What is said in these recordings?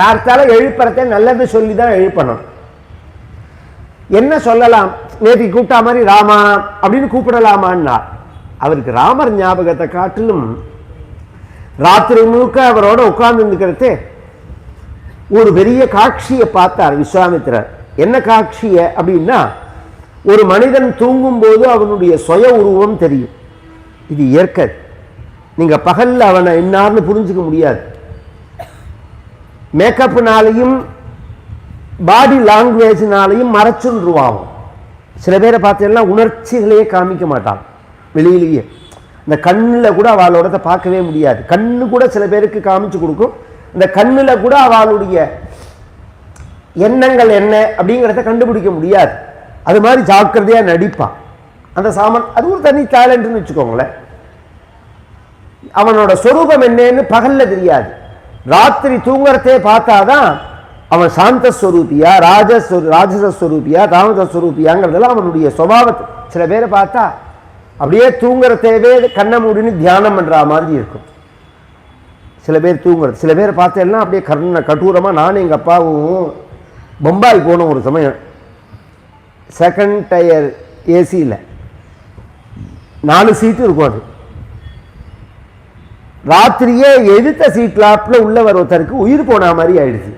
கார்த்தால எழுப்புறதை நல்லது சொல்லி தான் எழுப்பணும். என்ன சொல்லலாம்? நேற்று கூப்பிட்டா மாதிரி ராமா அப்படின்னு கூப்பிடலாமான்னா அவருக்கு ராமர் ஞாபகத்தை காட்டிலும் ராத்திரி முழுக்க அவரோட உட்கார்ந்து ஒரு பெரிய காட்சியை பார்த்தார் விஸ்வாமித்திரர். என்ன காட்சிய அப்படின்னா ஒரு மனிதன் தூங்கும்போது அவனுடைய சுய உருவம் தெரியும். இது இயற்கை. நீங்க பகல்ல அவனை இன்னார்னு புரிஞ்சுக்க முடியாது. மேக்கப்புனாலையும் பாடி லாங்குவேஜ்னாலையும் மறைச்சுருவாகும் சில பேரை பார்த்தீங்கன்னா உணர்ச்சிகளையே காமிக்க மாட்டான். வெளியிலேயே. இந்த கண்ணில் கூட அவளோட பார்க்கவே முடியாது. கண்ணு கூட சில பேருக்கு காமிச்சு கொடுக்கும். இந்த கண்ணில் கூட அவளுடைய எண்ணங்கள் என்ன அப்படிங்கிறத கண்டுபிடிக்க முடியாது. அது மாதிரி ஜாக்கிரதையாக நடிப்பான் அந்த சாமன் அது ஒரு தனி டேலண்ட்னு வச்சுக்கோங்களேன். அவனோட சொரூபம் என்னன்னு பகல்ல தெரியாது. ராத்திரி தூங்குறதே பார்த்தாதான் அவன் சாந்த ஸ்வரூபியா ராஜ ராஜச ஸ்வரூபியா ஸ்வரூபியாங்கிறதெல்லாம் அவனுடைய சுபாவத்தை. சில பேரை பார்த்தா அப்படியே தூங்குறதேவே கண்ணை மூடின்னு தியானம் பண்ணுற மாதிரி இருக்கும். சில பேர் தூங்குறது சில பேர் பார்த்தேன்னா அப்படியே கர்ண கடூரமாக நானும் எங்கள் அப்பாவும் பம்பாய் போனோம் ஒரு சமயம். செகண்ட் டயர் ஏசியில் நாலு சீட்டு இருக்கும் அது. ராத்திரியே எதிர்த்த சீட்லாப்பில் உள்ளவர் ஒருத்தருக்கு உயிர் போன மாதிரி ஆயிடுச்சு.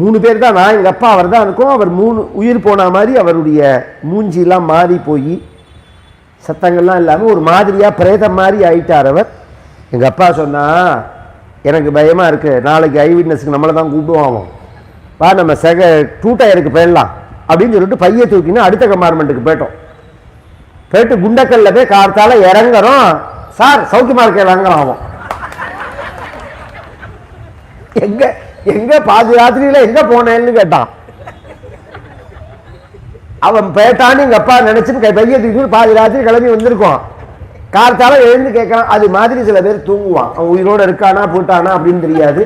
மூணு பேர் தான் நான் எங்கள் அப்பா அவர் தான் இருக்கும் அவர் மூணு உயிர் போன மாதிரி அவருடைய மூஞ்சிலாம் மாறி போய் சத்தங்கள்லாம் இல்லாமல் ஒரு மாதிரியாக பிரேதம் மாதிரி ஆயிட்டார் அவர். எங்கள் அப்பா சொன்னால் எனக்கு பயமாக இருக்குது நாளைக்கு ஐ விட்னஸுக்கு நம்மளை தான் கூப்பிடுவோம் வா நம்ம செக டூ டயருக்கு போயிடலாம். அப்படின்னு சொல்லிட்டு பையை தூக்கின்னு அடுத்த கம்பார்ட்மெண்ட்டுக்கு போயிட்டோம். போயிட்டு குண்டக்கல்ல போய் கார்த்தால இறங்குறோம். சார் சௌக்கியமாக இருக்க இறங்குறோம் அவன் எங்க எங்க பாதி ராத்திரியில எங்க போனேன்னு கேட்டான். அவன் பேட்டான்னு எங்க அப்பா நினைச்சுன்னு கை பைய தூக்கி பாதி ராத்திரி கிளம்பி வந்திருக்கோம். கார்த்தால எழுந்து கேட்கலாம் அது மாதிரி சில பேர் தூங்குவான். அவன் உயிரோட இருக்கானா போட்டானா அப்படின்னு தெரியாது.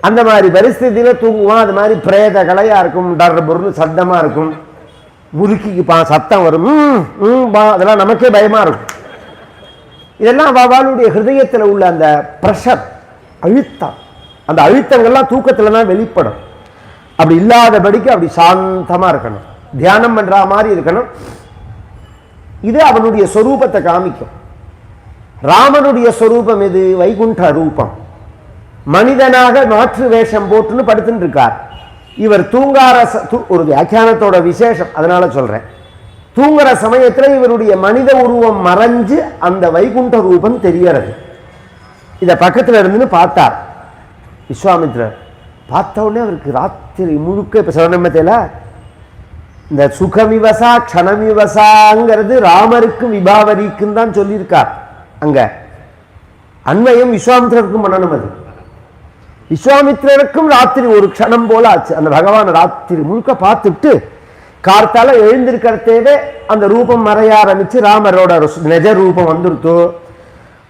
அந்த மாதிரி பரிஸ்தியில தூங்குவான் அது மாதிரி பிரேத கலையா இருக்கும் டர் பொருள் சத்தமா இருக்கும். முறுக்கிக்கு சத்தம் வரும். பா அதெல்லாம் நமக்கே பயமா இருக்கும். இதெல்லாம் அவளுடைய ஹிருதயத்துல உள்ள அந்த ப்ரெஷர் அழுத்தம். அந்த அழுத்தங்கள்லாம் தூக்கத்துல தான் வெளிப்படும். அப்படி இல்லாதபடிக்கு அப்படி சாந்தமா இருக்கணும். தியானம் பண்ணுற மாதிரி இருக்கணும். இது அவனுடைய சொரூபத்தை காமிக்கும். ராமனுடைய சொரூபம் இது வைகுண்ட ரூபம். மனிதனாக மாற்று வேஷம் போட்டுன்னு படுத்துட்டு இருக்கார். இவர் தூங்கார தூ- ஒரு வியாக்கியானத்தோட விசேஷம். அதனால சொல்றேன். தூங்குற சமயத்துல இவருடைய மனித உருவம் மறைஞ்சு அந்த வைகுண்ட ரூபம் தெரியறது இத பக்கத்துல இருந்துன்னு பார்த்தார். விஸ்வாமித்ரர் பார்த்த உடனே அவருக்கு ராத்திரி முழுக்க இப்போ சிவநம்மத்தையில இந்த சுகமிவசா க்ஷணமிவசாங்கிறது ராமருக்கும் விபாவரிக்கும் தான் சொல்லியிருக்கார். அங்கே. அன்வயம் விஸ்வாமித்ரருக்கும் பண்ணணும் அது. விஸ்வாமித்ரருக்கும் ராத்திரி ஒரு க்ஷணம் போல ஆச்சு. அந்த பகவான் ராத்திரி முழுக்க பார்த்துட்டு கார்த்தால எழுந்திருக்கிறதேவே அந்த ரூபம் மறைய ஆரம்பிச்சு ராமரோட நெஜ நிஜ ரூபம் வந்துருத்தோ.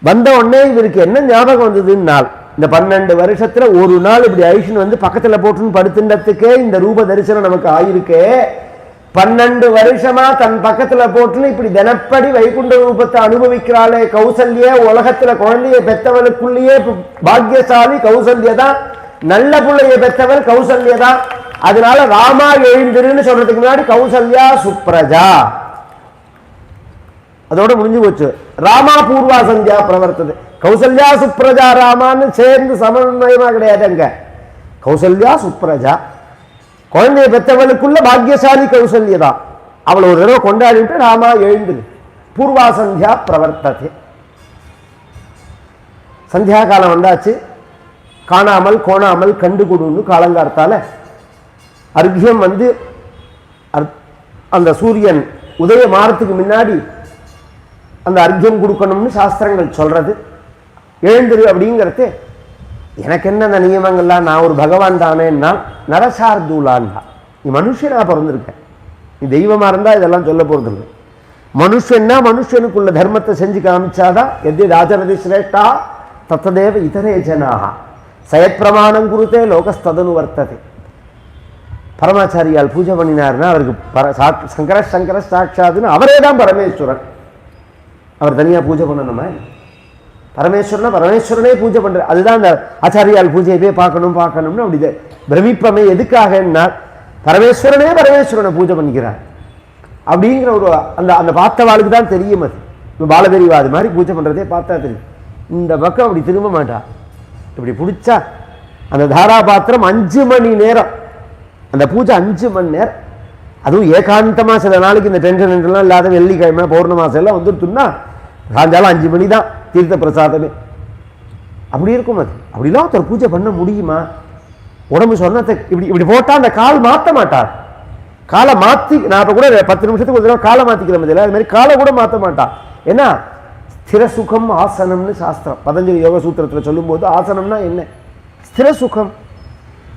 வந்த உடனே இவருக்கு என்ன ஞாபகம் வந்ததுன்னால் இந்த பன்னெண்டு வருஷத்துல ஒரு நாள் இப்படி ஐஷன் வந்து பக்கத்துல போட்டுன்னு படுத்துன்றதுக்கே இந்த ரூப தரிசனம் நமக்கு ஆயிருக்கே. பன்னெண்டு வருஷமா தன் பக்கத்துல போட்டுன்னு இப்படி தினப்படி வைகுண்ட ரூபத்தை அனுபவிக்கிறாளே. கௌசல்ய உலகத்துல குழந்தைய பெத்தவனுக்குள்ளேயே பாக்யசாலி பாக்கியசாலி கௌசல்ய தான். நல்ல பிள்ளைய பெத்தவள் கௌசல்ய தான். அதனால ராமா எழுந்திருன்னு சொல்றதுக்கு முன்னாடி கௌசல்யா சுப்ரஜா. அதோட முடிஞ்சு போச்சு ராமா பூர்வா சந்தியா பிரவர்த்தது கௌசல்யா சுப்ரஜா ராமான்னு சேர்ந்து சமன்வயமா கிடையாது அங்க கௌசல்யா சுப்ரஜா குழந்தைய பெற்றவளுக்குள்ள பாக்கியசாலி கௌசல்யா தான் அவளை ஒரு தடவை கொண்டாடிட்டு ராமா எழுந்துரு பூர்வா சந்தியா பிரவர்த்தது சந்தியா காலம் வந்தாச்சு காணாமல் கோணாமல் கண்டுகொடுன்னு காலங்கார்த்தால அர்க்கியம் வந்து அர்- அந்த சூரியன் உதய மாறத்துக்கு முன்னாடி அந்த அர்க்கியம் கொடுக்கணும்னு சாஸ்திரங்கள் சொல்றது. எழுந்துரு அப்படிங்கிறது எனக்கு என்ன அந்த நியமங்கள்லாம்? நான் ஒரு பகவான் தானேன்னா நரசார்தூலான்டா நீ மனுஷனாக பிறந்திருக்கேன் நீ தெய்வமா இருந்தா இதெல்லாம் சொல்ல போகிறது இல்லை மனுஷன்னா மனுஷனுக்குள்ள தர்மத்தை செஞ்சு காமிச்சாதான் எது ராஜரதி சிரேஷ்டா? தத்ததேவ இதரே ஜனாக சயப்பிரமாணம் குருத்தே லோகஸ்ததனு வர்த்தது. பரமாச்சாரியால் பூஜை பண்ணினார்னா அவருக்கு பர சாக் சங்கர சங்கர சாட்சாதுன்னு அவரே தான் பரமேஸ்வரன். அவர் தனியாக பூஜை பண்ணணுமா பரமேஸ்வரனை பரமேஸ்வரனே பூஜை பண்ணுற அதுதான் அந்த ஆச்சாரியால் பூஜையை போய் பார்க்கணும் பார்க்கணும்னு அப்படி இது பிரமிப்பமே எதுக்காகன்னா பரமேஸ்வரனே பரமேஸ்வரனை பூஜை பண்ணிக்கிறார். அப்படிங்கிற ஒரு அந்த அந்த பார்த்தவாளுக்கு தான் தெரியும் அது. இப்போ பாலதெரிவா அது மாதிரி பூஜை பண்ணுறதே பார்த்தா தெரியும். இந்த பக்கம் அப்படி திரும்ப மாட்டா. இப்படி பிடிச்சா அந்த தாராபாத்திரம் அஞ்சு மணி நேரம். அந்த பூஜை அஞ்சு மணி நேரம். அதுவும் ஏகாந்தமாக சில நாளைக்கு இந்த டென்ஷன் எல்லாம் இல்லாத வெள்ளிக்கிழமை பௌர்ணமாசம் எல்லாம் வந்துருத்துன்னா சாயங்காலம் அஞ்சு மணி தான் தீர்த்த பிரசாதமே. அப்படி இருக்கும் அது. அப்படிலாம் ஒருத்தர் பூஜை பண்ண முடியுமா? உடம்பு சொன்னத்தை இப்படி இப்படி போட்டால் அந்த கால் மாற்ற மாட்டார். காலை மாற்றி நான் இப்போ கூட பத்து நிமிஷத்துக்கு ஒரு தடவை காலை மாற்றிக்கிற மாதிரி அது மாதிரி காலை கூட மாற்ற மாட்டான் ஏன்னா ஸ்திர சுகம் ஆசனம்னு சாஸ்திரம் பதஞ்சலி யோக சூத்திரத்தில் சொல்லும்போது ஆசனம்னா என்ன? ஸ்திர சுகம்.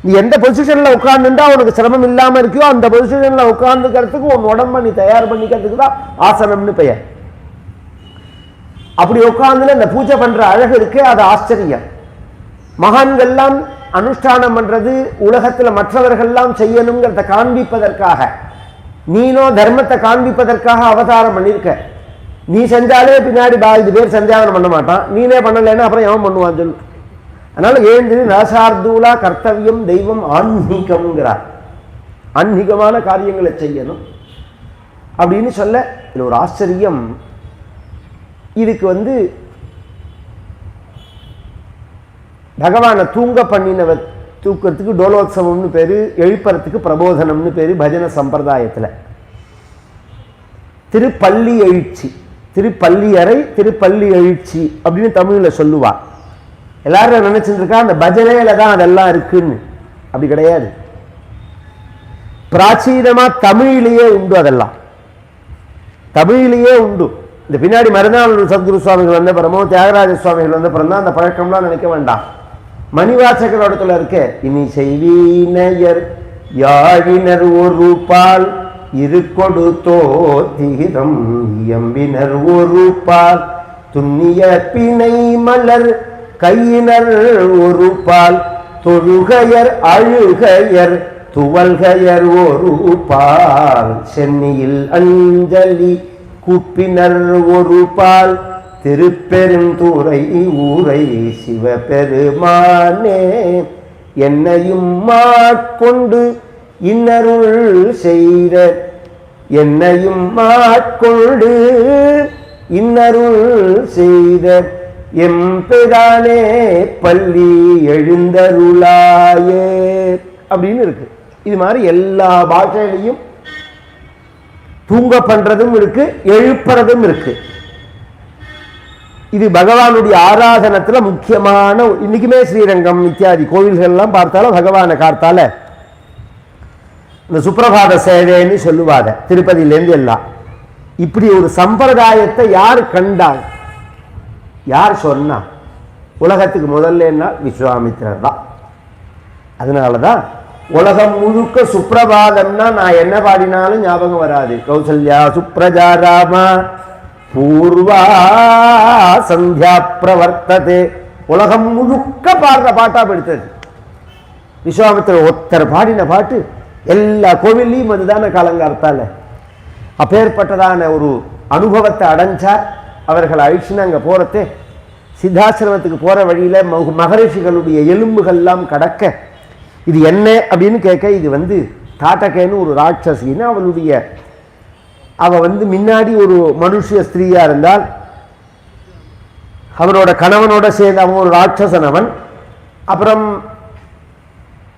நீ எந்த பொசிஷனில் உட்கார்ந்துட்டா உனக்கு சிரமம் இல்லாமல் இருக்கியோ அந்த பொசிஷனில் உட்காந்துக்கிறதுக்கு உன் உடம்ப நீ தயார் பண்ணிக்கிறதுக்கு தான் ஆசனம்னு பெயர். அப்படி உட்கார்ந்துல இந்த பூஜை பண்ற அழகு இருக்கே அது ஆச்சரியம். மகான்கள்லாம் அனுஷ்டானம் பண்றது உலகத்துல மற்றவர்கள்லாம் செய்யணுங்கிறத காண்பிப்பதற்காக. நீனோ தர்மத்தை காண்பிப்பதற்காக அவதாரம் பண்ணியிருக்க நீ செஞ்சாலே பின்னாடி பாதி பேர் சந்தியாவனம் பண்ண மாட்டான். நீனே பண்ணலைன்னா அப்புறம் எவன் பண்ணுவான் சொல்லு. அதனால எழுந்து நாசார்தூலா கர்த்தவியம் தெய்வம் ஆன்மீகம்ங்கிறார். ஆன்மீகமான காரியங்களை செய்யணும் அப்படின்னு சொல்ல இதில் ஒரு ஆச்சரியம். இதுக்கு வந்து பகவானை தூங்க பண்ணினவ தூக்கத்துக்கு டோலோத்சவம்னு பேர் எழுப்புறதுக்கு பிரபோதனம்னு பேர் பஜன சம்பிரதாயத்துல. திருப்பள்ளி எழுச்சி திருப்பள்ளி அறை திருப்பள்ளி எழுச்சி அப்படின்னு தமிழில் சொல்லுவா. எல்லாரும் நினைச்சிட்டு இருக்கா அந்த பஜனையில தான் அதெல்லாம் இருக்குன்னு. அப்படி கிடையாது. பிராச்சீனமா தமிழிலேயே உண்டு அதெல்லாம். தமிழிலேயே உண்டு. இந்த பின்னாடி மருந்தாளூர் சத்குரு சுவாமிகள் வந்த பிறமோ தியாகராஜ சுவாமிகள் வந்த பிறந்தா அந்த பழக்கம்லாம் நினைக்க வேண்டாம். மணிவாசகரோடத்துல இருக்க இனி செய்வீனையர் யாழினர் ஒரு பால் இரு கொடுத்தோ தீரம் எம்பினர் ஒரு பால் துண்ணிய பிணை மலர் கையினர் ஒரு பால் தொழுகையர் அழுகையர் துவல்கையர் ஒரு பால் சென்னியில் அஞ்சலி கூப்பினர் ஒரு பால் திருப்பெருந்துறை ஊரை சிவபெருமானே. என்னையும் மாட்கொண்டு இன்னருள் செய்த என்னையும் மாட்கொண்டு இன்னருள் செய்த எம்பெதானே பள்ளி எழுந்தருளாயே. அப்படின்னு இருக்கு. இது மாதிரி எல்லா பாஷையிலையும் தூங்க பண்றதும் இருக்கு எழுப்புறதும் இருக்கு. இது பகவானுடைய ஆராதனத்துல முக்கியமான இன்னைக்குமே ஸ்ரீரங்கம் இத்தியாதி கோவில்கள்லாம் பார்த்தாலும் பகவானை கார்த்தால இந்த சுப்பிரபாத சேவைன்னு சொல்லுவாங்க திருப்பதியிலேருந்து எல்லாம். இப்படி ஒரு சம்பிரதாயத்தை யார் கண்டாங்க யார் சொன்னா? உலகத்துக்கு முதல்ல என்ன? விஸ்வாமித்திரர் தான். அதனால தான் உலகம் முழுக்க சுப்பிரபாதம்னா நான் என்ன பாடினாலும் ஞாபகம் வராது. கௌசல்யா சுப்ரஜா ராமா பூர்வா சந்தியா பிரவர்த்ததே. உலகம் முழுக்க பாடுற பாட்டா படுத்தது. விஸ்வாமித்திரர் ஒருத்தர் பாடின பாட்டு எல்லா கோவில்லையும் அதுதானே காலங்காலத்தால அப்பேற்பட்டதான ஒரு அனுபவத்தை அடைஞ்சார். அவர்கள் அழிச்சுன்னு அங்கே போகிறதே சித்தாசிரமத்துக்கு போகிற வழியில் மக மகரிஷிகளுடைய எலும்புகள்லாம் கடக்க இது என்ன அப்படின்னு கேட்க இது வந்து தாட்டகேன்னு ஒரு ராட்சசின்னு அவளுடைய அவ வந்து முன்னாடி ஒரு மனுஷ ஸ்திரீயாக இருந்தால் அவனோட கணவனோட சேர்ந்து அவன் ஒரு ராட்சசன் அவன் அப்புறம்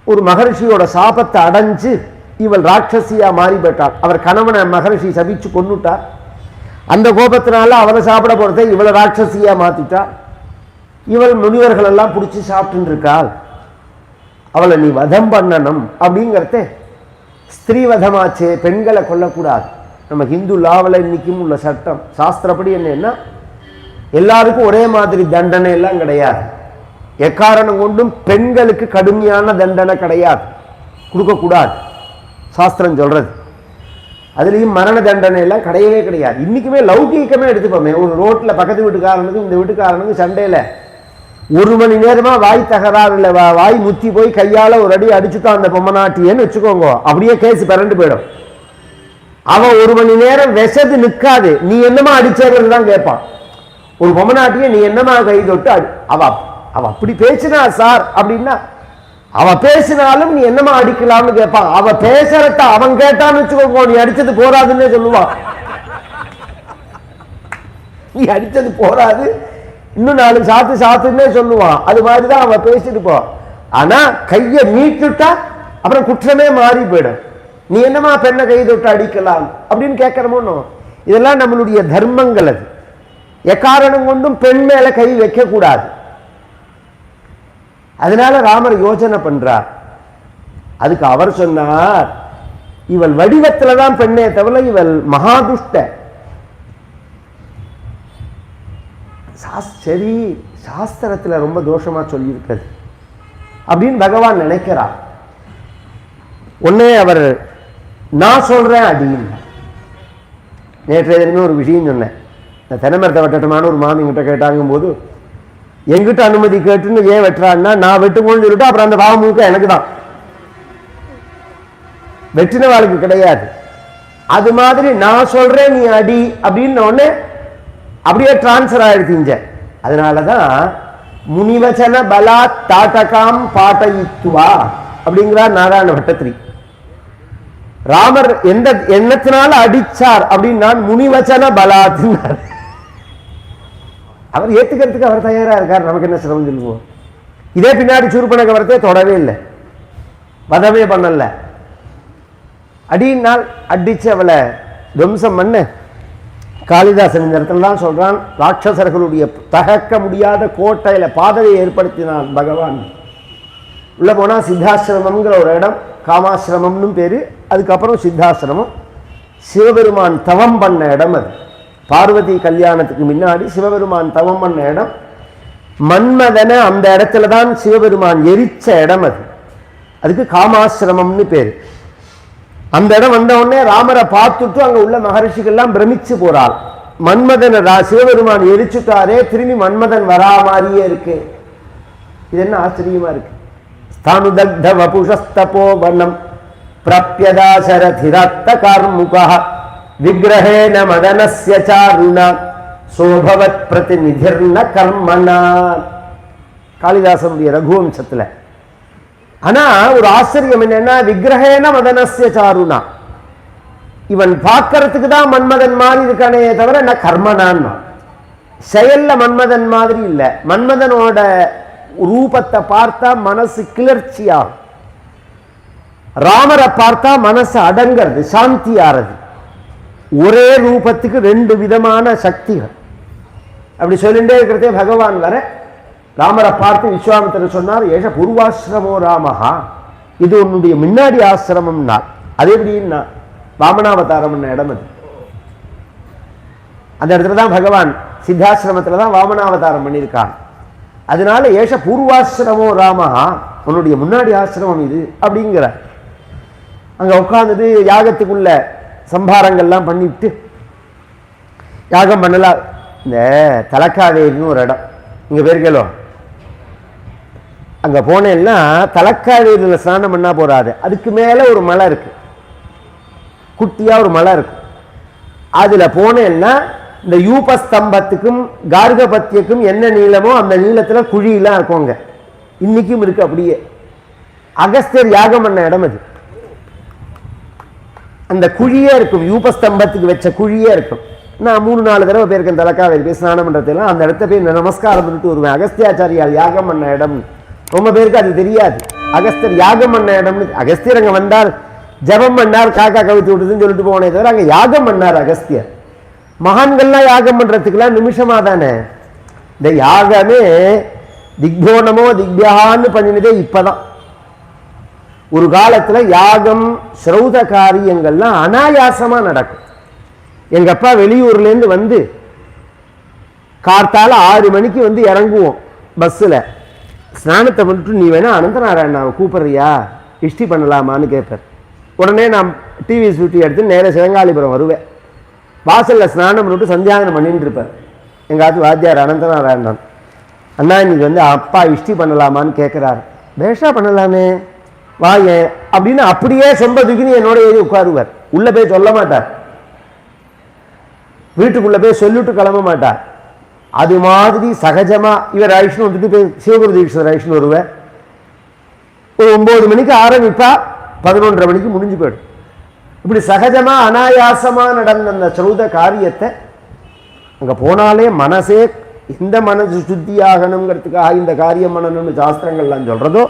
ஒரு மகரிஷியோட சாபத்தை அடைஞ்சு இவள் ராட்சசியா மாறி அவர் கணவனை மகரிஷி சபிச்சு கொண்டுட்டார் அந்த கோபத்தினால அவனை சாப்பிட போகிறத இவளை ராட்சசியாக மாற்றிட்டா இவள் முனிவர்கள் எல்லாம் பிடிச்சி சாப்பிட்டுருக்காள் அவளை நீ வதம் பண்ணணும் அப்படிங்கிறத ஸ்திரீவதமாச்சே பெண்களை கொல்லக்கூடாது. நம்ம ஹிந்து லாவில் இன்னைக்கும் உள்ள சட்டம் சாஸ்திரப்படி என்னன்னா எல்லாருக்கும் ஒரே மாதிரி தண்டனை எல்லாம் கிடையாது. எக்காரணம் கொண்டும் பெண்களுக்கு கடுமையான தண்டனை கிடையாது. கொடுக்கக்கூடாது. சாஸ்திரம் சொல்றது. அதுலேயும் மரண தண்டனை எல்லாம் கிடையவே கிடையாது. இன்னைக்குமே லௌகீகமே எடுத்துப்போமே. ஒரு ரோட்டில் பக்கத்து வீட்டுக்காரனுக்கு இந்த வீட்டுக்காரனுக்கு சண்டையில். ஒரு மணி நேரமா வாய் தகராறுல வா- வாய் முத்தி போய் கையால் ஒரு அடி அடிச்சுட்டான் அந்த பொம்மநாட்டியன்னு வச்சுக்கோங்க. அப்படியே கேஸ் பிறண்டு போயிடும். அவன் ஒரு மணி நேரம் விஷது நிற்காது நீ என்னமா அடிச்சதுன்னு தான் கேட்பான் ஒரு பொம்மநாட்டிய நீ என்னமா கை தொட்டு அடி அவ அவ அப்படி பேசினா சார் அப்படின்னா அவ பேசினாலும் நீ என்னமா அடிக்கலாம்னு கேட்பான் அவ பேசுறத அவன் கேட்டான்னு வச்சுக்கோ நீ அடிச்சது போறாதுன்னே சொல்லுவான் நீ அடிச்சது போறாது இன்னும் நாலு சாத்து சாத்துன்னே சொல்லுவான் அது மாதிரிதான் அவன் பேசிட்டு போ. ஆனா கையை நீட்டுட்டா அப்புறம் குற்றமே மாறி போயிடும். நீ என்னமா பெண்ணை கை தொட்டு அடிக்கலாம் அப்படின்னு கேட்கிறமோனோ இதெல்லாம் நம்மளுடைய தர்மங்கள் அது. எக்காரணம் கொண்டும் பெண் மேல கை வைக்க கூடாது அதனால ராமர் யோஜனை பண்றார். அதுக்கு அவர் சொன்னார் இவள் வடிவத்துல தான் பெண்ணே தவிர இவள் மகாதுஷ்ட. சரி சாஸ்திரத்துல ரொம்ப தோஷமா சொல்லியிருக்கிறது. அப்படின்னு பகவான் நினைக்கிறார். ஒன்னே அவர் நான் சொல்றேன் அப்படின்னு. நேற்றைய தினமே ஒரு விஷயம் சொன்னேன். இந்த தென்னமரத்தை வெட்டட்டுமான்னு ஒரு மாமி கிட்ட கேட்டாங்கும் போது எங்கிட்ட அனுமதி கேட்டுன்னு ஏன் வெட்டுறான்னா நான் வெட்டுமோன்னு சொல்லிட்டு அப்புறம் அந்த பாவம் முழுக்க எனக்கு தான். வெட்டினவாளுக்கு கிடையாது. அது மாதிரி நான் சொல்றேன் நீ அடி அப்படின்னு உடனே அப்படியே டிரான்ஸ்ஃபர் ஆயிடுத்தீங்க அதனாலதான் முனிவச்சன பலா தாட்டகாம் பாட்டயித்துவா அப்படிங்கிறார் நாராயண பட்டத்திரி. ராமர் எந்த எண்ணத்தினால அடிச்சார் அப்படின்னு நான் முனிவச்சன பலாத்தினார். அவர் ஏற்றுக்கிறதுக்கு அவர் தயாராக இருக்கார். நமக்கு என்ன சிரமம் சொல்லுவோம்? இதே பின்னாடி சூர்பனக வரத்தே தொடவே இல்லை. வதமே பண்ணல. அடியினால் அடித்து அவளை துவம்சம் பண்ண. காளிதாசன் இந்த இடத்துல தான் சொல்றான் ராட்சசர்களுடைய தகர்க்க முடியாத கோட்டையில் பாதையை ஏற்படுத்தினான் பகவான். உள்ளே போனால் சித்தாசிரமங்கிற ஒரு இடம் காமாசிரமம்னு பேர். அதுக்கப்புறம் சித்தாசிரமம். சிவபெருமான் தவம் பண்ண இடம் அது. பார்வதி கல்யாணத்துக்கு முன்னாடி சிவபெருமான் தவம் பண்ண இடம். மன்மதனை அந்த இடத்துல தான் சிவபெருமான் எரிச்ச இடம் அது. அதுக்கு காமாசிரமம்னு பேரு. அந்த இடம் வந்த உடனே ராமரை பார்த்துட்டு அங்க உள்ள மகரிஷிகள்லாம் பிரமிச்சு போறாள். மன்மதனை சிவபெருமான் எரிச்சுட்டாரே திரும்பி மன்மதன் வரா மாதிரியே இருக்கு. இது என்ன ஆச்சரியமா இருக்கு? ஸ்தானுதக்த வபுஷஸ்தபோவனம் பிரப்யதாசரதிரத்த கார்முகா விக்கிரகேண மதனஸ்ய சாருணா சோபவத் பிரதிநிதிர்ன கர்மனா காளிதாசனுடைய ரகுவம்சத்துல ஆனா ஒரு ஆச்சரியம் என்னன்னா விக்கிரகேன மதனஸ்ய சாருணா. இவன் பார்க்கறதுக்கு தான் மன்மதன் மாதிரி இருக்கானே தவிர என்ன கர்மனான் செயல்ல மன்மதன் மாதிரி இல்ல. மன்மதனோட ரூபத்தை பார்த்தா மனசு கிளர்ச்சியாகும். ராமரை பார்த்தா மனசு அடங்கிறது சாந்தி ஆறது. ஒரே ரூபத்துக்கு ரெண்டு விதமான சக்திகள். அப்படி சொல்லிட்டே இருக்கிறதே பகவான் வர ராமரை பார்த்து விஸ்வாமித்திரர் சொன்னார் ஏஷ பூர்வாசிரமோ ராமஹா. இது உன்னுடைய முன்னாடி ஆசிரமம்னா அது எப்படின்னா வாமனாவதாரம்னு இடம் அது. அந்த இடத்துல தான் பகவான் சித்தாசிரமத்துல தான் வாமனாவதாரம் பண்ணியிருக்கான் அதனால ஏஷ பூர்வாசிரமோ ராமஹா உன்னுடைய முன்னாடி ஆசிரமம் இது அப்படிங்கிற அங்க உட்காந்துட்டு யாகத்துக்குள்ள சம்பாரங்கள்லாம் பண்ணிவிட்டு யாகம் பண்ணலாம் இந்த தலக்காவேரின்னு ஒரு இடம். இங்கே பேருக்கேலோ அங்கே போனேன்னா தலக்காவேரியில் ஸ்நானம் பண்ணால் போகாது அதுக்கு மேலே ஒரு மலை இருக்குது குட்டியாக ஒரு மலை இருக்கும் அதில் போனேன்னா இந்த யூபஸ்தம்பத்துக்கும் கார்கபத்தியக்கும் என்ன நீளமோ அந்த நீளத்தில் குழியெல்லாம் இருக்குங்க இன்னைக்கும் இருக்குது அப்படியே. அகஸ்தியர் யாகம் பண்ண இடம் அது. அந்த குழியே இருக்கும். யூபஸ்தம்பத்துக்கு வச்ச குழியே இருக்கும். நான் மூணு நாலு தடவை போயிருக்கேன் தலக்காவேரி போய் ஸ்நானம் பண்ணுறதுலாம் அந்த இடத்த போய் நமஸ்காரம் பண்ணிட்டு வருவேன். அகஸ்தியாச்சாரியால் யாகம் பண்ண இடம். ரொம்ப பேருக்கு அது தெரியாது. அகஸ்தியர் யாகம் பண்ண இடம்னு அகஸ்தியர் அங்கே வந்தார். ஜபம் பண்ணார் காக்கா கவித்து விட்டுதுன்னு சொல்லிட்டு போனே தவிர அங்கே யாகம் பண்ணார் அகஸ்தியர். மகான்கள்லாம் யாகம் பண்ணுறதுக்கெல்லாம் நிமிஷமா தானே இந்த யாகமே திக்போனமோ திக்யான்னு பண்ணினதே இப்பதான். ஒரு காலத்தில் யாகம் சிரௌத காரியங்கள்லாம் அனாயாசமாக நடக்கும். எங்கள் அப்பா வெளியூர்லேருந்து வந்து கார்த்தால ஆறு மணிக்கு வந்து இறங்குவோம் பஸ்ஸில். ஸ்நானத்தை பண்ணிட்டு நீ வேணா அனந்தநாராயணாவை கூப்பிட்றியா? இஷ்டி பண்ணலாமான்னு கேட்பார். உடனே நான் டிவி சுட்டி எடுத்து நேராக சிவங்காலிபுரம் வருவேன். வாசலில் ஸ்நானம் பண்ணிட்டு சந்தியாகனம் பண்ணிட்டு இருப்பார். எங்காச்சும் வாத்தியார் அனந்தநாராயணன். அண்ணா இன்னைக்கு வந்து அப்பா இஷ்டி பண்ணலாமான்னு கேட்குறாரு பேஷா பண்ணலாமே. வாங்க அப்படின்னு அப்படியே சொம்பதுக்குன்னு என்னோட ஏறி உட்காருவார். உள்ள போய் சொல்ல மாட்டார். வீட்டுக்குள்ள போய் சொல்லிட்டு கிளம்ப மாட்டார். அது மாதிரி சகஜமா இவர் ஐஷ்ணு வந்துட்டு போய் சிவகுரு தீட்சிதர் ஐஷ்ணு வருவேன் ஒரு ஒன்பது மணிக்கு ஆரம்பிப்பா பதினொன்றரை மணிக்கு முடிஞ்சு போயிடும். இப்படி சகஜமா அனாயாசமா நடந்த அந்த சௌத காரியத்தை அங்க போனாலே மனசே இந்த மனசு சுத்தியாகணுங்கிறதுக்காக இந்த காரியம் பண்ணணும்னு சாஸ்திரங்கள்லாம் சொல்றதோ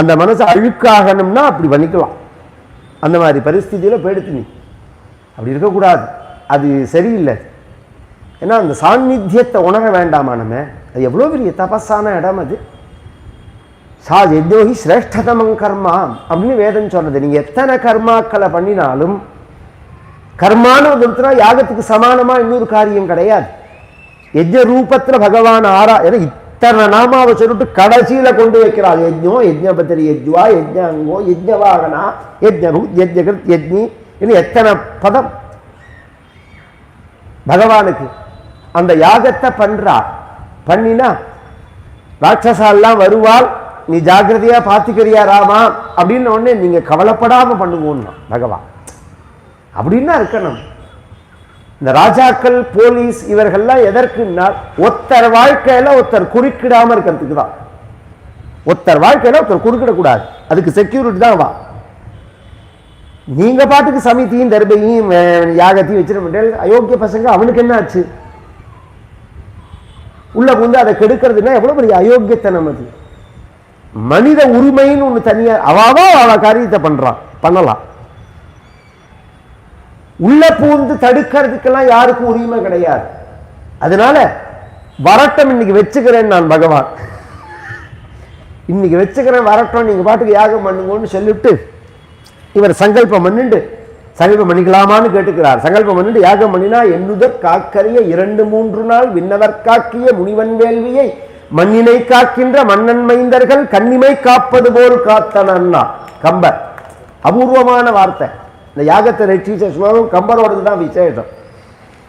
அந்த மனசு அழுக்காகணும்னா அப்படி பண்ணிக்கலாம். அந்த மாதிரி பரிஸ்திதியில போயிடுத்து நீ. அப்படி இருக்கக்கூடாது. அது சரியில்லை. ஏன்னா அந்த சாநித்தியத்தை உணர வேண்டாமா நம்ம அது எவ்வளோ பெரிய தபஸான இடம் அது. சா யஜ்யோகி சிரேஷ்டதமம் கர்மா அப்படின்னு வேதம் சொன்னது. நீங்கள் எத்தனை கர்மாக்களை பண்ணினாலும் கர்மான ஒருத்தனா யாகத்துக்கு சமானமா இன்னொரு காரியம் கிடையாது. எஜ ரூபத்துல பகவான் ஆரா ஏன்னா நாமாவை சொல்லிட்டு கடைசியில் கொண்டு வைக்கிறார் யஜ்ஞோ யஜ்ஞபத்திரி யஜ்வா யஜ்ஞாங்கோ யஜ்ஞவாகனா யஜ்ஞரு யஜ்ஞகிருத் யஜ்னி இன்னும் எத்தனை பதம்? பகவானுக்கு. அந்த யாகத்தை பண்றா. பண்ணினா ராட்சசாலாம் வருவாள். நீ ஜாக்கிரதையா பார்த்துக்கிறியா ராமா? அப்படின்னு உடனே நீங்க கவலைப்படாம பண்ணுவோம்னா பகவான். அப்படின்னா இருக்கணும். இந்த ராஜாக்கள் போலீஸ் இவர்கள்லாம் எதற்குன்னா ஒருத்தர் வாழ்க்கையில ஒருத்தர் குறுக்கிடாம இருக்கிறதுக்கு தான். ஒருத்தர் வாழ்க்கையில ஒருத்தர் குறுக்கிடக்கூடாது. அதுக்கு செக்யூரிட்டி தான் வா. நீங்க பாட்டுக்கு சமித்தியும் தர்பையும் யாகத்தையும் வச்சிருக்க அயோக்கிய பசங்க அவனுக்கு என்ன ஆச்சு உள்ள வந்து அதை கெடுக்கிறதுனா எவ்வளவு பெரிய அயோக்கியத்தனம் அது. மனித உரிமைன்னு ஒண்ணு தனியா அவாவோ அவ காரியத்தை பண்றான் பண்ணலாம். உள்ள பூந்து தடுக்கிறதுக்கெல்லாம் யாருக்கும் உரிமை கிடையாது. அதனால வரட்டம் இன்னைக்கு வச்சுக்கிறேன் நான் பகவான். இன்னைக்கு வச்சுக்கிறேன் வரட்டம் நீங்க பாட்டுக்கு யாகம் பண்ணுங்கன்னு சொல்லிவிட்டு இவர் சங்கல்பம் பண்ணிட்டு சங்கல்பம் பண்ணிக்கலாமான்னு கேட்டுக்கிறார். சங்கல்பம் பண்ணிட்டு யாகம் பண்ணினா என்னுதர் காக்கரிய இரண்டு மூன்று நாள் விண்ணவர் காக்கிய முனிவன் வேள்வியை மண்ணினை காக்கின்ற மன்னன் மைந்தர்கள் கண்ணிமை காப்பது போல் காத்தனன்னா. கம்பர் அபூர்வமான வார்த்தை. இந்த யாகத்தை ரெட்டீச்ச ஸ்லோகம் கம்பரோடது தான் விசேஷம்.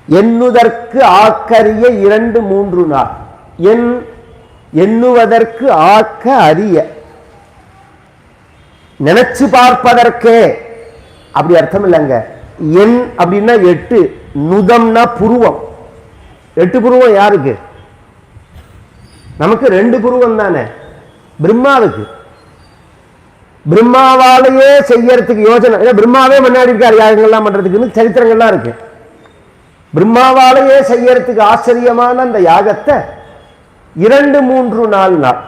எண்ணுதற்கு ஆக்கரிய இரண்டு மூன்று நாள். என் எண்ணுவதற்கு ஆக்க அறிய நினைச்சு பார்ப்பதற்கே. அப்படி அர்த்தம் இல்லைங்க. எண் அப்படின்னா எட்டு நுதம்னா புருவம். எட்டு புருவம் யாருக்கு? நமக்கு ரெண்டு புருவம் தானே. பிரம்மாவுக்கு. பிரம்மாவாலேயே செய்யறதுக்கு யோசனை. ஏன்னா பிரம்மாவே முன்னாடி இருக்கார் யாகங்கள்லாம் பண்றதுக்குன்னு சரித்திரங்கள்லாம் இருக்கு. பிரம்மாவாலேயே செய்யறதுக்கு ஆச்சரியமான அந்த யாகத்தை இரண்டு மூன்று நாள் நாள்.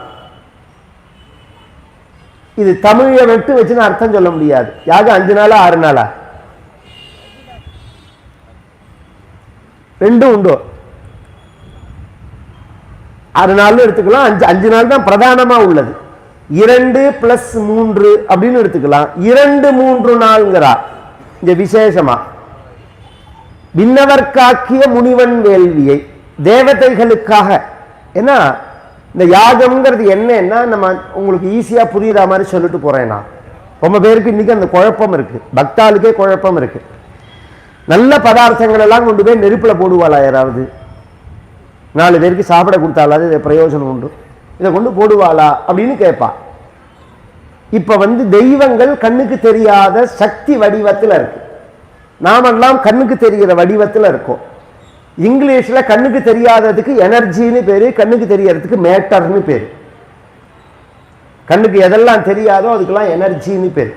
இது தமிழை விட்டு வச்சுன்னு அர்த்தம் சொல்ல முடியாது. யாகம் அஞ்சு நாளா ஆறு நாளா? ரெண்டும் உண்டு. ஆறு நாள் எடுத்துக்கலாம். அஞ்சு அஞ்சு நாள் தான் பிரதானமா உள்ளது. இரண்டு பிளஸ் மூன்று அப்படின்னு எடுத்துக்கலாம். இரண்டு மூன்று நாள்ங்கிறா இங்க விசேஷமா. விண்ணவர் காக்கிய முனிவன் வேள்வியை தேவதைகளுக்காக. ஏன்னா இந்த யாகம்ங்கிறது என்னன்னா நம்ம உங்களுக்கு ஈஸியா புரியுற மாதிரி சொல்லிட்டு போறேன் நான். ரொம்ப பேருக்கு இன்னைக்கு அந்த குழப்பம் இருக்கு. பக்தாளுக்கே குழப்பம் இருக்கு. நல்ல பதார்த்தங்கள் எல்லாம் கொண்டு போய் நெருப்புல போடுவாளா யாராவது? நாலு பேருக்கு சாப்பிட கொடுத்தாலாவது பிரயோஜனம் உண்டு? இதை கொண்டு போடுவாளா அப்படின்னு கேட்பா. இப்போ வந்து தெய்வங்கள் கண்ணுக்கு தெரியாத சக்தி வடிவத்தில் இருக்கு. நாமெல்லாம் கண்ணுக்கு தெரிகிற வடிவத்தில் இருக்கோம். இங்கிலீஷ்ல கண்ணுக்கு தெரியாததுக்கு எனர்ஜின்னு பேர் கண்ணுக்கு தெரியறதுக்கு மேட்டர்னு பேரு. கண்ணுக்கு எதெல்லாம் தெரியாதோ அதுக்கெல்லாம் எனர்ஜின்னு பேர்.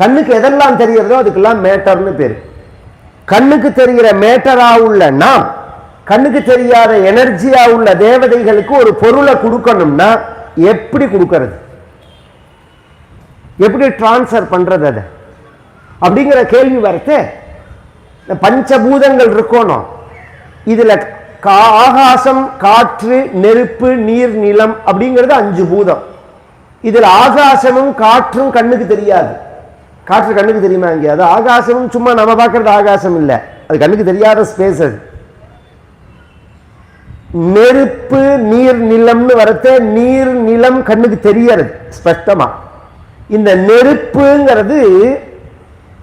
கண்ணுக்கு எதெல்லாம் தெரியறதோ அதுக்கெல்லாம் மேட்டர்னு பேரு. கண்ணுக்கு தெரிகிற மேட்டராக உள்ள நாம் கண்ணுக்கு தெரியாத எனர்ஜியா உள்ள தேவதைகளுக்கு ஒரு பொருளை கொடுக்கணும்னா எப்படி கொடுக்கறது? எப்படி டிரான்ஸ்ஃபர் பண்றது அதை? அப்படிங்கிற கேள்வி வரத்து இந்த பஞ்சபூதங்கள் இருக்கணும். இதுல கா- ஆகாசம் காற்று நெருப்பு நீர் நிலம் அப்படிங்கிறது அஞ்சு பூதம். இதில் ஆகாசமும் காற்றும் கண்ணுக்கு தெரியாது. காற்று கண்ணுக்கு தெரியுமா இங்கே அது ஆகாசமும் சும்மா நம்ம பார்க்கறது ஆகாசம் இல்லை. அது கண்ணுக்கு தெரியாத ஸ்பேஸ் அது. நெருப்பு நீர் நிலம்னு வரத்தே நீர் நிலம் கண்ணுக்கு தெரியறது ஸ்பஷ்டமா. இந்த நெருப்புங்கிறது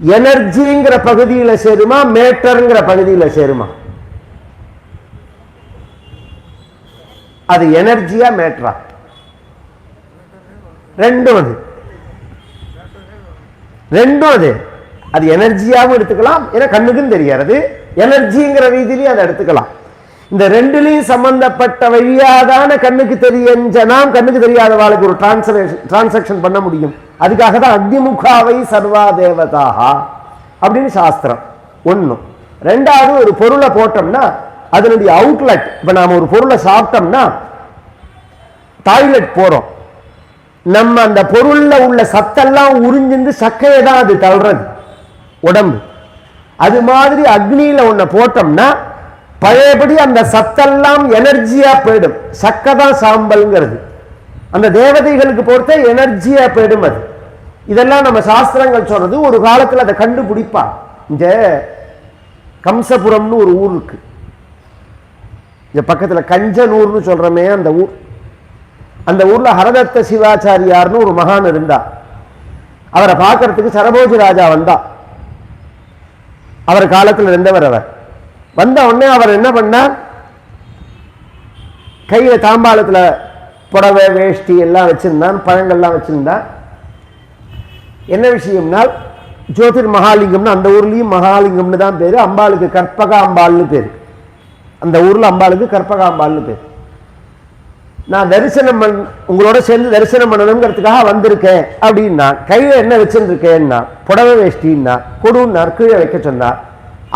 எனர்ஜிங்கிற பகுதியில சேருமா மேட்டர்ங்கிற பகுதியில சேருமா? அது எனர்ஜியா மேட்ரா ரெண்டும் அது. ரெண்டும் அது. அது எனர்ஜியாவும் எடுத்துக்கலாம் ஏன்னா கண்ணுக்கும் தெரியாது. எனர்ஜிங்கிற ரீதியிலையும் அதை எடுத்துக்கலாம். இந்த ரெண்டுலையும் சம்பந்தப்பட்ட வழியாதான கண்ணுக்கு தெரியஞ்ச நாம் கண்ணுக்கு தெரியாத வாழ்க்கை ஒரு டிரான்ஸ்லேஷன் டிரான்சாக்ஷன் பண்ண முடியும். அதுக்காக தான் அக்னிமுகாவை சர்வா தேவதாகா அப்படின்னு சாஸ்திரம். ஒன்றும் ரெண்டாவது ஒரு பொருளை போட்டோம்னா அதனுடைய அவுட்லெட் இப்போ நாம் ஒரு பொருளை சாப்பிட்டோம்னா டாய்லெட் போகிறோம் நம்ம அந்த பொருளில் உள்ள சத்தெல்லாம் உறிஞ்சிந்து சக்கையை தான் அது தள்ளுறது உடம்பு. அது மாதிரி அக்னியில் ஒன்றை போட்டோம்னா பழையபடி அந்த சத்தெல்லாம் எனர்ஜியா போயிடும். சக்கை தான் சாம்பல்ங்கிறது. அந்த தேவதைகளுக்கு பொறுத்த எனர்ஜியா போயிடும் அது. இதெல்லாம் நம்ம சாஸ்திரங்கள் சொல்றது ஒரு காலத்துல அதை கண்டுபிடிப்பா. இந்த கம்சபுரம்னு ஒரு ஊர் இருக்கு. இந்த பக்கத்துல கஞ்சனூர்னு சொல்றமே அந்த ஊர். அந்த ஊர்ல ஹரதத்த சிவாச்சாரியார்னு ஒரு மகான் இருந்தா. அவரை பார்க்கறதுக்கு சரபோஜி ராஜா வந்தா. அவர் காலத்துல இருந்தவர் அவர். வந்த உடனே அவர் என்ன பண்ணார் கையில் தாம்பாளத்துல புடவை வேஷ்டி எல்லாம் வச்சிருந்தான் பழங்கள்லாம் வச்சிருந்தான். என்ன விஷயம்னா ஜோதிர் மகாலிங்கம்னு அந்த ஊர்லேயும் மகாலிங்கம்னு தான் பேர் அம்பாளுக்கு கற்பக அம்பாள்னு பேர். அந்த ஊரில் அம்பாளுக்கு கற்பக அம்பாள்னு பேரு. நான் தரிசனம் பண் உங்களோட சேர்ந்து தரிசனம் பண்ணணுங்கிறதுக்காக வந்திருக்கேன் அப்படின்னா கையில் என்ன வச்சுருக்கேன்னா புடவை வேஷ்டின்னா கொடுன்னார் கீழே வைக்க சொன்னார்.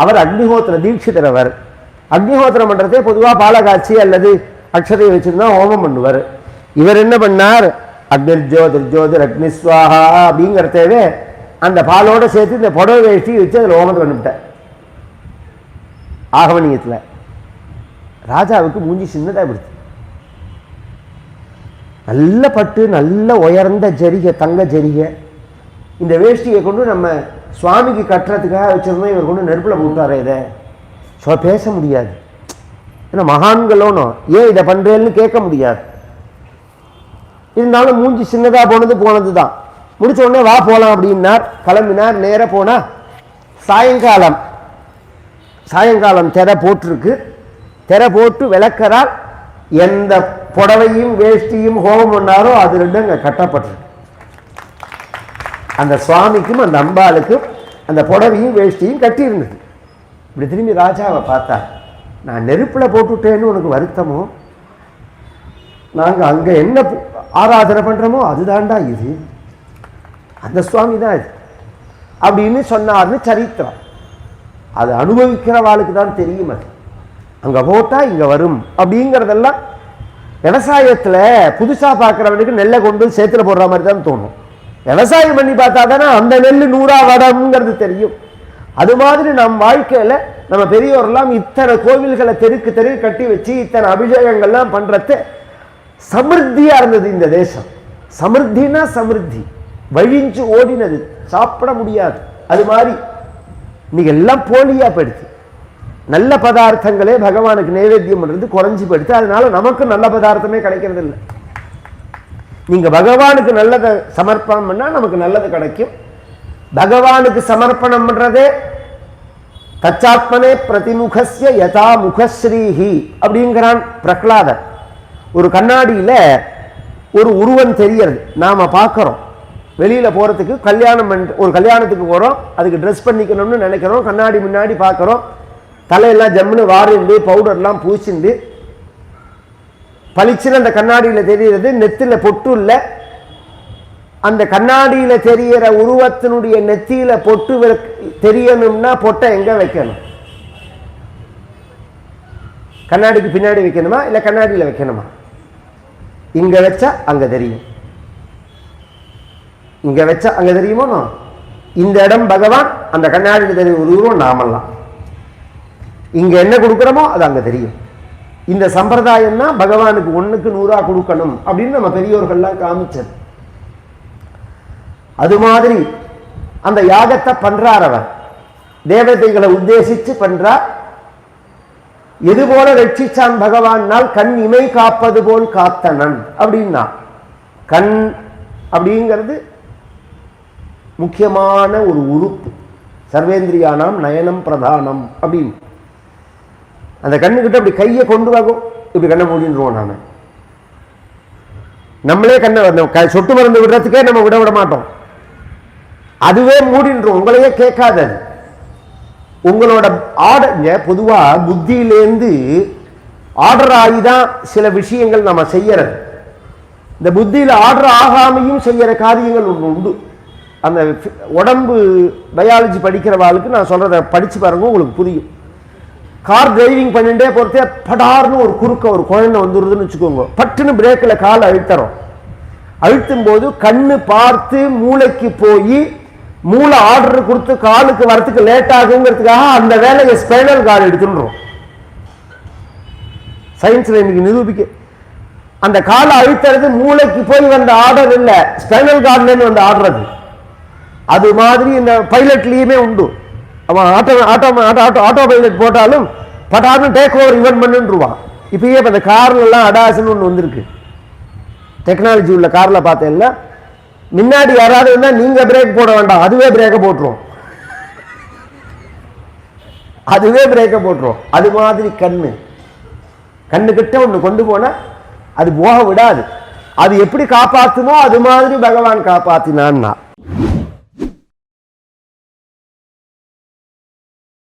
அவர் அக்னிஹோத்திர தீட்சிதரவர். அவர் அக்னிஹோத்திரம் பொதுவாக பொதுவா பாலகாட்சி அல்லது அக்ஷதையை வச்சுருந்தா ஹோமம் பண்ணுவார். இவர் என்ன பண்ணார்? அக்னிர்ஜோதிர் ஜோதிர் அக்னிஸ்வாகா அப்படிங்கிறதவே அந்த பாலோட சேர்த்து இந்த புடவை வேஷ்டி வச்சு அதில் ஹோமத்தை பண்ணிவிட்டார். ஆகவனியத்துல ராஜாவுக்கு மூஞ்சி சின்னதாக பிடிச்சு நல்ல பட்டு நல்ல உயர்ந்த ஜரிகை தங்க ஜரிகை. இந்த வேஷ்டியை கொண்டு நம்ம சுவாமிக்கு கட்டுறதுக்காக வச்சிருந்தோம் இவர் கொண்டு நெருப்பில் போட்டார் இதை. ஸோ பேச முடியாது. ஏன்னா மகான்களோனும் ஏன் இதை பண்றேன்னு கேட்க முடியாது. இருந்தாலும் மூஞ்சி சின்னதாக போனது போனது தான் முடிச்ச உடனே வா போகலாம் அப்படின்னார். கிளம்பினார் நேர போனால் சாயங்காலம். சாயங்காலம் திரை போட்டிருக்கு. திரை போட்டு விளக்கறால் எந்த புடவையும் வேஷ்டியும் ஹோமம் பண்ணாரோ அது ரெண்டும் அங்கே கட்டப்பட்டிருக்கு. அந்த சுவாமிக்கும் அந்த அம்பாளுக்கும் அந்த புடவையும் வேஷ்டியும் கட்டியிருந்தது. இப்படி திரும்பி ராஜாவை பார்த்தார் நான் நெருப்பில் போட்டுட்டேன்னு உனக்கு வருத்தமோ? நாங்கள் அங்கே என்ன ஆராதனை பண்ணுறோமோ அதுதான்டா இது. அந்த சுவாமி தான் இது. அப்படின்னு சொன்னார்னு சரித்திரம். அது அனுபவிக்கிறவாளுக்கு தான் தெரியும் அது. அங்கே போட்டால் இங்கே வரும். அப்படிங்கிறதெல்லாம் விவசாயத்தில் புதுசாக பார்க்குறவனுக்கு நெல்லை கொண்டு வந்து சேத்துல போடுற மாதிரி தான் தோணும். விவசாயம் பண்ணி பார்த்தா தானே அந்த நெல் நூறா வடம்ங்கிறது தெரியும். அது மாதிரி நம் வாழ்க்கையில் நம்ம பெரியோர்லாம் இத்தனை கோவில்களை தெருக்கு தெரு கட்டி வச்சு இத்தனை அபிஷேகங்கள்லாம் பண்ணுறது சமிருத்தியா இருந்தது இந்த தேசம். சமிருத்தினா சமிருத்தி. வழிஞ்சு ஓடினது. சாப்பிட முடியாது. அது மாதிரி இன்னைக்கு எல்லாம் போலியா போயிடுச்சு நல்ல பதார்த்தங்களே பகவானுக்கு நைவேத்தியம் பண்ணுறது குறைஞ்சி போயிடுச்சு அதனால நமக்கு நல்ல பதார்த்தமே கிடைக்கிறது இல்லை நீங்கள் பகவானுக்கு நல்லதை சமர்ப்பணம் பண்ணால் நமக்கு நல்லது கிடைக்கும். பகவானுக்கு சமர்ப்பணம் பண்ணுறதே தச்சாத்மனே பிரதிமுகசிய யதா முகஸ்ரீஹி அப்படிங்கிறான் பிரகலாதர். ஒரு கண்ணாடியில் ஒரு உருவம் தெரியறது நாம் பார்க்குறோம். வெளியில் போகிறதுக்கு கல்யாணம் பண்ணிட்டு ஒரு கல்யாணத்துக்கு போகிறோம் அதுக்கு ட்ரெஸ் பண்ணிக்கணும்னு நினைக்கிறோம். கண்ணாடி முன்னாடி பார்க்கறோம். தலையெல்லாம் ஜம்முன்னு வாரிண்டு பவுடர்லாம் பூசிண்டு பளிச்சுன்னு அந்த கண்ணாடியில தெரிகிறது நெத்தில பொட்டு இல்லை அந்த கண்ணாடியில தெரியிற உருவத்தினுடைய நெத்தியில பொட்டு தெரியணும்னா பொட்டை எங்க வைக்கணும்? கண்ணாடிக்கு பின்னாடி வைக்கணுமா? இல்லை கண்ணாடியில வைக்கணுமா? இங்க வச்சா அங்க தெரியும். இங்க வச்சா அங்க தெரியுமோ? இந்த இடம் பகவான் அந்த கண்ணாடியில் தெரியும் உருவம் நாமெல்லாம். இங்க என்ன கொடுக்குறோமோ அது அங்க தெரியும். இந்த சம்பிரதாயம்னா பகவானுக்கு ஒண்ணுக்கு நூறாக கொடுக்கணும் அப்படின்னு நம்ம பெரியோர்கள்லாம் காமிச்சது. அது மாதிரி அந்த யாகத்தை பண்றார் அவர். தேவதைகளை உத்தேசிச்சு பண்றார். எது போல ரட்சிச்சான் பகவான்னால் கண் இமை காப்பது போல் காத்தனன் அப்படின்னா. கண் அப்படிங்கிறது முக்கியமான ஒரு உறுப்பு. சர்வேந்திரியானாம் நயனம் பிரதானம் அப்படின்னு. அந்த கண்ணுக்கிட்ட அப்படி கையை கொண்டு வாகும் இப்படி கண்ணை மூடிடுவோம் நாம. நம்மளே கண்ணை அந்த சொட்டு மருந்து விடுறதுக்கே நம்ம விட விட மாட்டோம். அதுவே மூடின்றோம். உங்களையே கேட்காத. அது உங்களோட ஆர்டர் பொதுவா புத்தியிலேருந்து ஆர்டர் ஆகி தான் சில விஷயங்கள் நம்ம செய்யறது. இந்த புத்தியில் ஆர்டர் ஆகாமையும் செய்யற காரியங்கள் ஒன்று உண்டு. அந்த உடம்பு பயாலஜி படிக்கிறவாளுக்கு நான் சொல்றத படிச்சு பாருங்க உங்களுக்கு புரியும். கார் டிரைவிங் பண்ணிட்டே பொறுத்தே படார்னு ஒரு குறுக்க ஒரு குழந்தை வந்துடுதுன்னு வச்சுக்கோங்க. பட்டுன்னு பிரேக்கில் கால் அழுத்தறோம். அழுத்தும் போது கண்ணு பார்த்து மூளைக்கு போய் மூளை ஆர்டர் கொடுத்து காலுக்கு வரத்துக்கு லேட் ஆகுங்கிறதுக்காக அந்த வேலையை ஸ்பைனல் கார்டு எடுத்துடுறோம் சயின்ஸில் இன்னைக்கு நிரூபிக்க. அந்த காலை அழுத்துறது மூளைக்கு போய் வந்த ஆர்டர் இல்லை. ஸ்பைனல் கார்டுல வந்த ஆர்டர் அது. அது மாதிரி இந்த பைலட்லேயுமே உண்டு. அவன் auto auto auto auto auto pilot போட்டாலும் பட்டாலும் டேக் ஓவர் இவன் பண்ணுன்றுவான் இப்பயே இப்போ இந்த கார்லெல்லாம் அடாசுன்னு ஒன்று வந்திருக்கு. டெக்னாலஜி உள்ள காரில் பார்த்தேன்ல. முன்னாடி யாராவது இருந்தால் நீங்கள் பிரேக் போட வேண்டாம் அதுவே பிரேக்கை போட்டுரும். அதுவே பிரேக்கை போட்டுரும். அது மாதிரி கண்ணு. கண்ணு கிட்ட கொண்டு போனால் அது போக விடாது. அது எப்படி காப்பாற்றுமோ அது மாதிரி பகவான் காப்பாற்றினான்னா